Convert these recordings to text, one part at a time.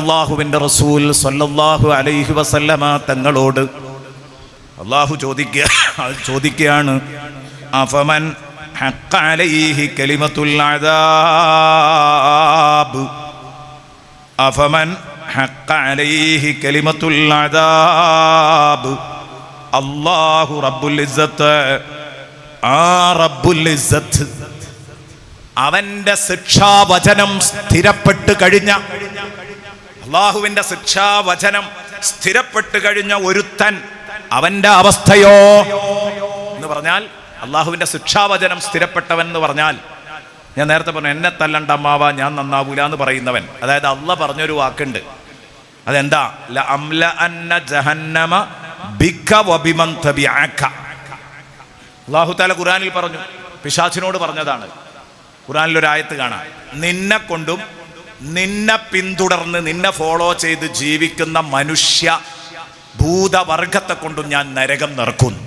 അള്ളാഹുവിന്റെ റസൂൽ സല്ലല്ലാഹു അലൈഹി വസല്ലമ തങ്ങളോട് അള്ളാഹു ചോദിക്കുക ചോദിക്കുകയാണ് അഫമൻ ഹഖ അലൈഹി കലിമത്തുൽ അദാബ്? അഫമൻ ഹഖ അലൈഹി കലിമത്തുൽ അദാബ്? അല്ലാഹു റബ്ബുൽ ഇസ്സത്ത്. ആ റബ്ബുൽ ഇസ്സത്ത്. അവന്റെ ശിക്ഷാവചനം സ്ഥിരപ്പെട്ട് കഴിഞ്ഞ അള്ളാഹുവിന്റെ ശിക്ഷാവചനം സ്ഥിരപ്പെട്ട് കഴിഞ്ഞ ഒരുത്തൻ അവന്റെ അവസ്ഥയോ? എന്ന് പറഞ്ഞാൽ അള്ളാഹുവിന്റെ ശിക്ഷാവചനം സ്ഥിരപ്പെട്ടവൻ എന്ന് പറഞ്ഞാൽ ഞാൻ നേരത്തെ പറഞ്ഞു എന്നെ തല്ലണ്ട അമ്മാവ ഞാൻ നന്നാവൂല എന്ന് പറയുന്നവൻ. അതായത് അള്ള പറഞ്ഞൊരു വാക്കുണ്ട്. അതെന്താ? അന്ന ജഹന്നമ വബിമൻ ഖുറാനിൽ പറഞ്ഞു പിശാച്ചിനോട് പറഞ്ഞതാണ്. ഖുറാനിൽ ഒരു ആയത്ത് കാണാം. നിന്നെ കൊണ്ടും നിന്നെ പിന്തുടർന്ന് നിന്നെ ഫോളോ ചെയ്ത് ജീവിക്കുന്ന മനുഷ്യ ഭൂതവർഗത്തെ കൊണ്ടും ഞാൻ നരകം നിറക്കുന്നു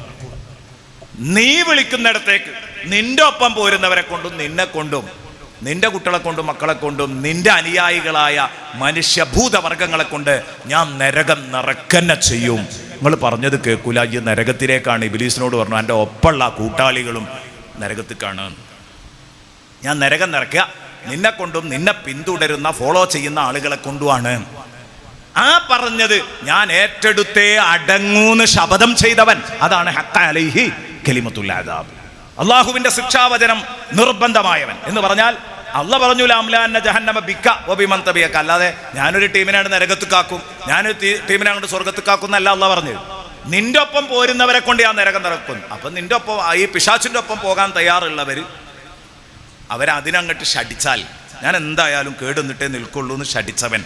നീ വിളിക്കുന്നിടത്തേക്ക് നിന്റെ ഒപ്പം പോരുന്നവരെ കൊണ്ടും നിന്നെ കൊണ്ടും നിന്റെ കുട്ടികളെ കൊണ്ടും മക്കളെ കൊണ്ടും നിന്റെ അനുയായികളായ മനുഷ്യ ഭൂതവർഗങ്ങളെ കൊണ്ട് ഞാൻ നരകം നിറക്കന്നെ ചെയ്യും. നിങ്ങൾ പറഞ്ഞത് കേൾക്കൂല. ഈ നരകത്തിലേക്കാണ് ഇബിലീസിനോട് പറഞ്ഞു എന്റെ ഒപ്പമുള്ള കൂട്ടാളികളും നരകത്തിൽ നരകത്തിക്കാണ് ഞാൻ നരകം നിറയ്ക്കുക നിന്നെ കൊണ്ടും നിന്നെ പിന്തുടരുന്ന ഫോളോ ചെയ്യുന്ന ആളുകളെ കൊണ്ടുമാണ് ആ പറഞ്ഞത് ഞാൻ ഏറ്റെടുത്തേ അടങ്ങൂന്ന് ശപഥം ചെയ്തവൻ. അതാണ് അള്ളാഹുവിന്റെ ശിക്ഷാവചനം നിർബന്ധമായവൻ. എന്ന് പറഞ്ഞാൽ അല്ല പറഞ്ഞു ജഹന്നമ അല്ലാതെ ഞാനൊരു ടീമിനാണ് നരകത്ത് കാക്കും ഞാനൊരു ടീമിനെ അങ്ങോട്ട് സ്വർഗത്ത് കാക്കും എന്നല്ല അല്ല പറഞ്ഞു നിന്റെ ഒപ്പം പോരുന്നവരെ കൊണ്ട് ഞാൻ നരകം നിറക്കും അപ്പൊ നിന്റെ ഒപ്പം ഈ പിശാച്ചിന്റെ ഒപ്പം പോകാൻ തയ്യാറുള്ളവര് അവരതിനങ്ങട്ട് ഷടിച്ചാൽ ഞാൻ എന്തായാലും കേടുന്നിട്ടേ നിൽക്കുള്ളൂ എന്ന് ഷടിച്ചവൻ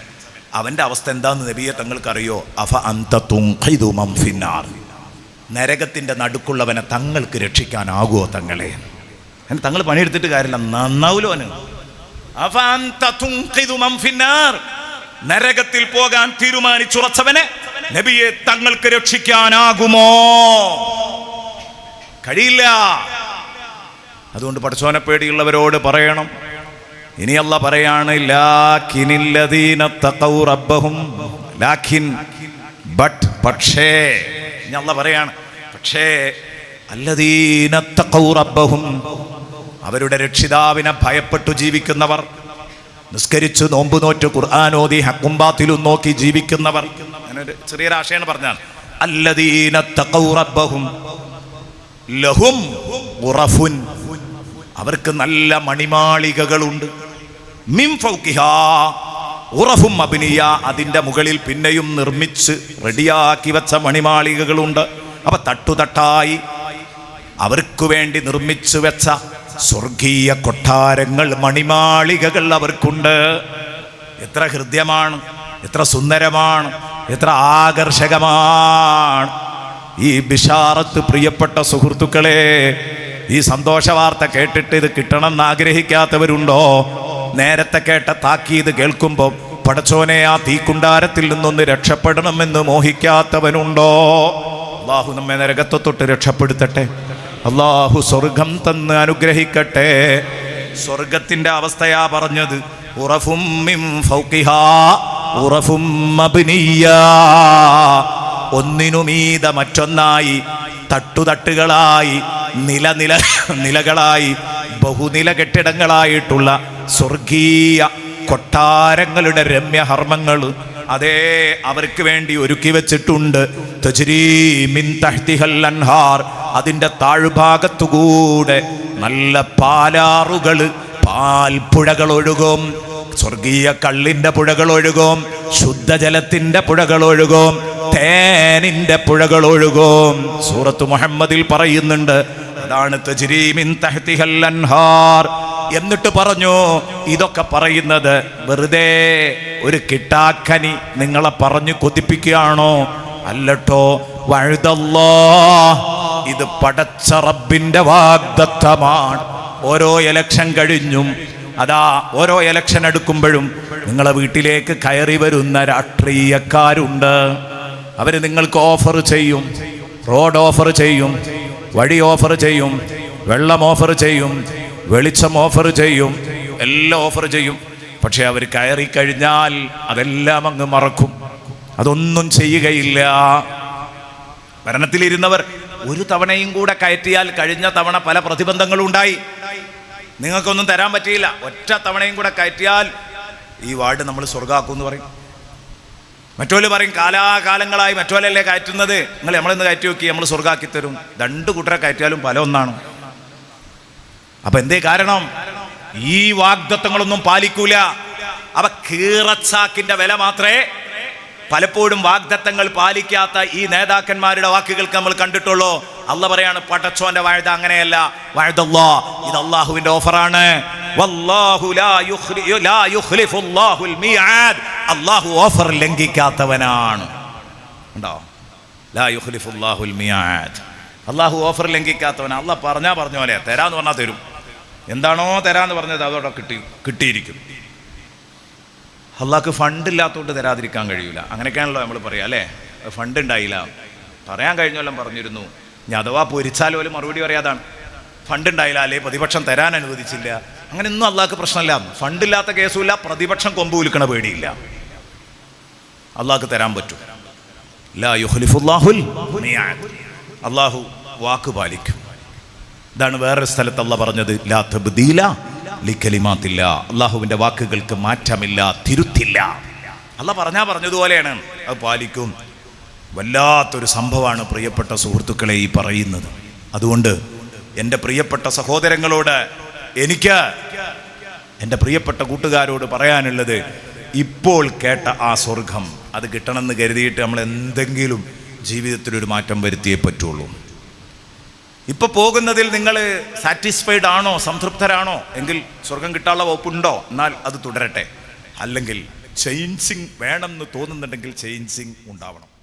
അവന്റെ അവസ്ഥ എന്താന്ന് നബിയെ തങ്ങൾക്കറിയോ? അഫ അന്ത നരകത്തിന്റെ നടുക്കുള്ളവനെ തങ്ങൾക്ക് രക്ഷിക്കാനാകുമോ തങ്ങളെ? തങ്ങൾ പണിയെടുത്തിട്ട് കാര്യമില്ല നന്നാവൂലോ നരകത്തിൽ പോകാൻ തീരുമാനിച്ചുറച്ചവനെ നബിയെ തങ്ങൾക്ക് രക്ഷിക്കാനാകുമോ? കഴിയില്ല. അതുകൊണ്ട് പഠിച്ചോനെ പേടിയുള്ളവരോട് പറയണം. ഇനി അല്ല പറയാണ് ബട്ട് പക്ഷേ ഇനി പറയാണ് പക്ഷേ അവരുടെ രക്ഷിതാവിനെ ഭയപ്പെട്ടു ജീവിക്കുന്നവർ നിസ്കരിച്ചു നോമ്പ് നോറ്റ് ഖുർആാനോദി ഹക്കുംബാത്തിലും നോക്കി ജീവിക്കുന്നവർ. ഞാനൊരു ചെറിയൊരാശയാണ് പറഞ്ഞാണ് അല്ലദീന തഖൗ റബ്ബഹും ലഹും അവർക്ക് നല്ല മണിമാളികകളുണ്ട്. മിം ഉറഫും അഭിനിയ അതിന്റെ മുകളിൽ പിന്നെയും നിർമ്മിച്ച് റെഡിയാക്കി വെച്ച മണിമാളികകളുണ്ട്. അപ്പൊ തട്ടുതട്ടായി അവർക്ക് വേണ്ടി നിർമ്മിച്ചു വെച്ച സ്വർഗീയ കൊട്ടാരങ്ങൾ മണിമാളികകൾ അവർക്കുണ്ട്. എത്ര ഹൃദ്യമാണ് എത്ര സുന്ദരമാണ് എത്ര ആകർഷകമാണ്. ഈ ബിഷാറത്ത് പ്രിയപ്പെട്ട സുഹൃത്തുക്കളെ ഈ സന്തോഷ വാർത്ത കേട്ടിട്ട് ഇത് കിട്ടണം എന്ന് ആഗ്രഹിക്കാത്തവരുണ്ടോ? നേരത്തെ കേട്ട താക്കീത് കേൾക്കുമ്പോൾ പടച്ചോനെ ആ തീക്കുണ്ടാരത്തിൽ നിന്നൊന്ന് രക്ഷപ്പെടണമെന്ന് മോഹിക്കാത്തവനുണ്ടോ? അള്ളാഹു നമ്മെ നരകത്തെ തൊട്ട് രക്ഷപ്പെടുത്തട്ടെ. അള്ളാഹു സ്വർഗം തന്ന് അനുഗ്രഹിക്കട്ടെ. സ്വർഗത്തിന്റെ അവസ്ഥയാ പറഞ്ഞത്. ഉറഫും ഉറഫും. ഒന്നിനുമീത മറ്റൊന്നായി തട്ടുതട്ടുകളായി നില നില നിലകളായി ബഹുനില കെട്ടിടങ്ങളായിട്ടുള്ള സ്വർഗീയ കൊട്ടാരങ്ങളുടെ രമ്യഹർമ്മങ്ങൾ അതേ അവർക്ക് വേണ്ടി ഒരുക്കി വെച്ചിട്ടുണ്ട്. അൻഹാർ. അതിന്റെ താഴ്ഭാഗത്തുകൂടെ നല്ല പാലാറുകൾ പാൽപ്പുഴകൾ ഒഴുകും സ്വർഗീയ കള്ളിന്റെ പുഴകൾ ഒഴുകും ശുദ്ധജലത്തിന്റെ പുഴകൾ ഒഴുകും തേനിന്റെ പുഴകൾ ഒഴുകും. സൂറത്ത് മുഹമ്മദിൽ പറയുന്നുണ്ട് അതാണ് തജ്രീമിൻ അൻഹാർ. എന്നിട്ട് പറഞ്ഞു ഇതൊക്കെ പറയുന്നത് വെറുതെ ഒരു കിട്ടാക്കനി നിങ്ങളെ പറഞ്ഞു കൊതിപ്പിക്കുകയാണോ? അല്ലട്ടോ വഴുതല്ലോ ഇത് പടച്ച റബ്ബിന്റെ വാഗ്ദത്തമാണ്. ഓരോ എലക്ഷൻ കഴിഞ്ഞും അതാ ഓരോ എലക്ഷൻ എടുക്കുമ്പോഴും നിങ്ങളെ വീട്ടിലേക്ക് കയറി വരുന്ന രാഷ്ട്രീയക്കാരുണ്ട്. അവർ നിങ്ങൾക്ക് ഓഫർ ചെയ്യും. റോഡ് ഓഫർ ചെയ്യും. വഴി ഓഫർ ചെയ്യും. വെള്ളം ഓഫർ ചെയ്യും. വെളിച്ചം ഓഫർ ചെയ്യും. എല്ലാം ഓഫർ ചെയ്യും. പക്ഷെ അവർ കയറി കഴിഞ്ഞാൽ അതെല്ലാം അങ്ങ് മറക്കും. അതൊന്നും ചെയ്യുകയില്ല. ഭരണത്തിലിരുന്നവർ ഒരു തവണയും കൂടെ കയറ്റിയാൽ കഴിഞ്ഞ തവണ പല പ്രതിബന്ധങ്ങളും ഉണ്ടായി. നിങ്ങൾക്കൊന്നും തരാൻ പറ്റിയില്ല. ഒറ്റ തവണയും കൂടെ കയറ്റിയാൽ ഈ വാർഡ് നമ്മൾ സ്വർഗാക്കും എന്ന് പറയും. മറ്റോൽ പറയും കാലാകാലങ്ങളായി മറ്റോലല്ലേ കയറ്റുന്നത്? നിങ്ങൾ നമ്മളിന്ന് കയറ്റി നോക്കി നമ്മൾ സ്വർഗാക്കി തരും. രണ്ട് കൂട്ടരെ കയറ്റിയാലും പല ഒന്നാണ്. അപ്പൊ എന്തേ കാരണം? ഈ വാഗ്ദത്വങ്ങളൊന്നും പാലിക്കൂല. അവ കീറച്ചാക്കിന്റെ വില മാത്രമേ പലപ്പോഴും വാഗ്ദത്തങ്ങൾ പാലിക്കാത്ത ഈ നേതാക്കന്മാരുടെ വാക്കുകൾക്ക് നമ്മൾ കണ്ടിട്ടുള്ളൂ. അല്ല പറയാണ് പടച്ചോന്റെ വാഴ്ത അങ്ങനെയല്ല. വാഴ്തല്ലോ ഇത് അള്ളാഹുവിന്റെ ഓഫറാണ്. അള്ളാഹു ഓഫർ ലംഘിക്കാത്തവനാണ്. ഉണ്ടോ. അള്ളാഹു ഓഫർ ലംഘിക്കാത്തവനാണ് അള്ളാഹ് പറഞ്ഞാ പറഞ്ഞ പോലെ തരാന്ന് പറഞ്ഞാൽ തരും. എന്താണോ തരാന്ന് പറഞ്ഞത് അതോടെ കിട്ടി കിട്ടിയിരിക്കും. അള്ളാഹ്ക്ക് ഫണ്ട് ഇല്ലാത്തതുകൊണ്ട് തരാതിരിക്കാൻ കഴിയൂല. അങ്ങനെയൊക്കെയാണല്ലോ നമ്മൾ പറയാം അല്ലേ? ഫണ്ട് ഉണ്ടായില്ല പറയാൻ കഴിഞ്ഞോല്ലാം പറഞ്ഞിരുന്നു. ഞാൻ അഥവാ പൊരിച്ചാൽ പോലും മറുപടി പറയാതാണ്. ഫണ്ട് ഉണ്ടായില്ല അല്ലേ? പ്രതിപക്ഷം തരാൻ അനുവദിച്ചില്ല. അങ്ങനെ ഒന്നും അള്ളാഹ്ക്ക് പ്രശ്നമില്ല. ഫണ്ടില്ലാത്ത കേസുമില്ല പ്രതിപക്ഷം കൊമ്പ് വിൽക്കണ പേടിയില്ല. അള്ളാഹ്ക്ക് തരാൻ പറ്റും. അള്ളാഹു വാക്ക് പാലിക്കും. ഇതാണ് വേറൊരു സ്ഥലത്ത് അല്ല പറഞ്ഞത് ലാ തബ്ദീല അള്ളാഹുവിന്റെ വാക്കുകൾക്ക് മാറ്റമില്ല തിരുത്തില്ല. അല്ല പറഞ്ഞാ പറഞ്ഞതുപോലെയാണ്. അത് പാലിക്കും. വല്ലാത്തൊരു സംഭവമാണ് പ്രിയപ്പെട്ട സുഹൃത്തുക്കളെ ഈ പറയുന്നത്. അതുകൊണ്ട് എന്റെ പ്രിയപ്പെട്ട സഹോദരങ്ങളോട് എനിക്ക് എന്റെ പ്രിയപ്പെട്ട കൂട്ടുകാരോട് പറയാനുള്ളത് ഇപ്പോൾ കേട്ട ആ സ്വർഗം അത് കിട്ടണമെന്ന് കരുതിയിട്ട് നമ്മൾ എന്തെങ്കിലും ജീവിതത്തിലൊരു മാറ്റം വരുത്തിയേ പറ്റുള്ളൂ. ഇപ്പോൾ പോകുന്നതിൽ നിങ്ങൾ സാറ്റിസ്ഫൈഡ് ആണോ സംതൃപ്തരാണോ? എങ്കിൽ സ്വർഗം കിട്ടാനുള്ള വകുപ്പുണ്ടോ? എന്നാൽ അത് തുടരട്ടെ. അല്ലെങ്കിൽ ചേഞ്ചിങ് വേണമെന്ന് തോന്നുന്നുണ്ടെങ്കിൽ ചേഞ്ചിങ് ഉണ്ടാവണം.